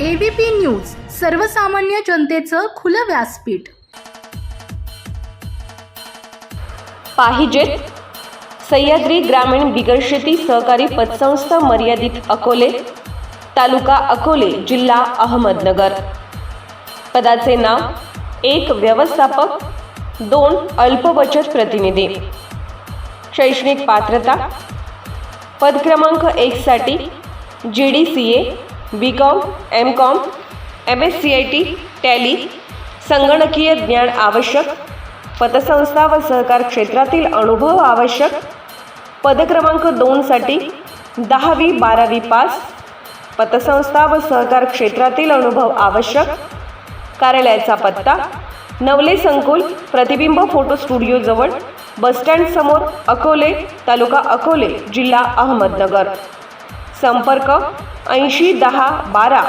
ABP news सर्वसामान्य जनतेचं खुलं व्यासपीठ. पाहिजेत सह्याद्री ग्रामीण बिगर शेती सहकारी पतसंस्था मर्यादित अकोले तालुका अकोले जिल्हा अहमदनगर. पदाचे नाव एक व्यवस्थापक दोन अल्पबचत प्रतिनिधी. शैक्षणिक पात्रता पद क्रमांक एकसाठी G D C A B com M com M S C I T tally संगणकीय ज्ञान आवश्यक पतसंस्था व सहकार क्षेत्रातील अनुभव आवश्यक पदक्रमांक दोनसाठी दहावी बारावी पास पतसंस्था व सहकार क्षेत्रातील अनुभव आवश्यक कार्यालयाचा पत्ता नवले संकुल प्रतिबिंब फोटो स्टुडिओजवळ बसस्टँडसमोर अकोले तालुका अकोले जिल्हा अहमदनगर. संपर्क ऐंशी दहा बारा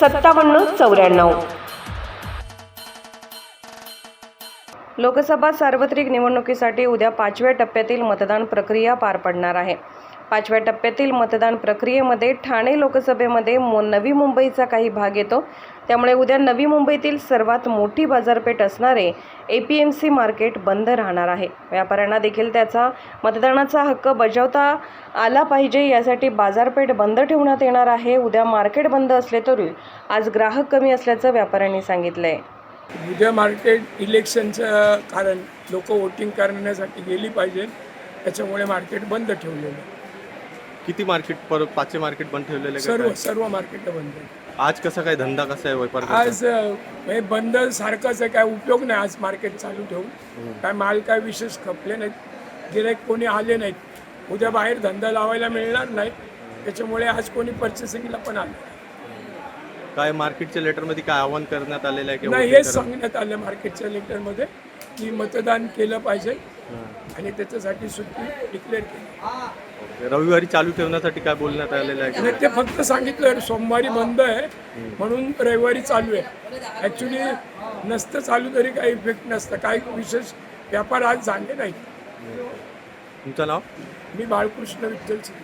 सत्तावन्न चौऱ्याण्णव. लोकसभा सार्वत्रिक निवडणुकीसाठी उद्या पाचव्या टप्प्यातील मतदान प्रक्रिया पार पडणार आहे. पाचव्या टप्प्यातील मतदान प्रक्रियेमध्ये ठाणे लोकसभेमध्ये मो नवी मुंबईचा काही भाग येतो. त्यामुळे उद्या नवी मुंबईतील सर्वात मोठी बाजारपेठ असणारे A P M C market बंद राहणार आहे. व्यापाऱ्यांना देखील त्याचा मतदानाचा हक्क बजावता आला पाहिजे यासाठी बाजारपेठ बंद ठेवण्यात येणार आहे. उद्या मार्केट बंद असले तरी आज ग्राहक कमी असल्याचं व्यापाऱ्यांनी सांगितलं आहे उद्या मार्केट इलेक्शनचं कारण लोक वोटिंग करण्यासाठी गेली पाहिजे. त्याच्यामुळे मार्केट बंद ठेवलेलं आहे. किती मार्केट पर पाचशे मार्केट बंद ठेवलेले का सर्व काय? सर्व मार्केट बंद आहे. आज कसा काय धंदा कसा आहे व्यापार कसा? आज अं, हे बंद सारखंच आहे काय उपयोग नाही आज मार्केट चालू ठेवून काय माल काय विशेष खपले नाहीत गिराईक कोणी आले नाहीत उद्या बाहेर धंदा लावायला मिळणार नाही त्याच्यामुळे आज कोणी पर्चेसिंगला पण आलं काय मार्केटच्या लेटरमध्ये काय आवाहन करण्यात आलेलं आहे नाही हेच? सांगण्यात आलं मार्केटच्या लेटरमध्ये की मतदान केलं पाहिजे आणि त्याच्यासाठी सुट्टी डिक्लेअर केली. रविवारी चालू ठेवण्यासाठी काय बोलण्यात आलेलं आहे? आणि ते फक्त सांगितलं सोमवारी बंद आहे म्हणून रविवारी चालू आहे. ॲक्च्युली नसतं चालू तरी काही इफेक्ट नसतं. काही विशेष व्यापार आज झाले नाही तुमचं नाव? मी बाळकृष्ण विठ्ठल सिंग.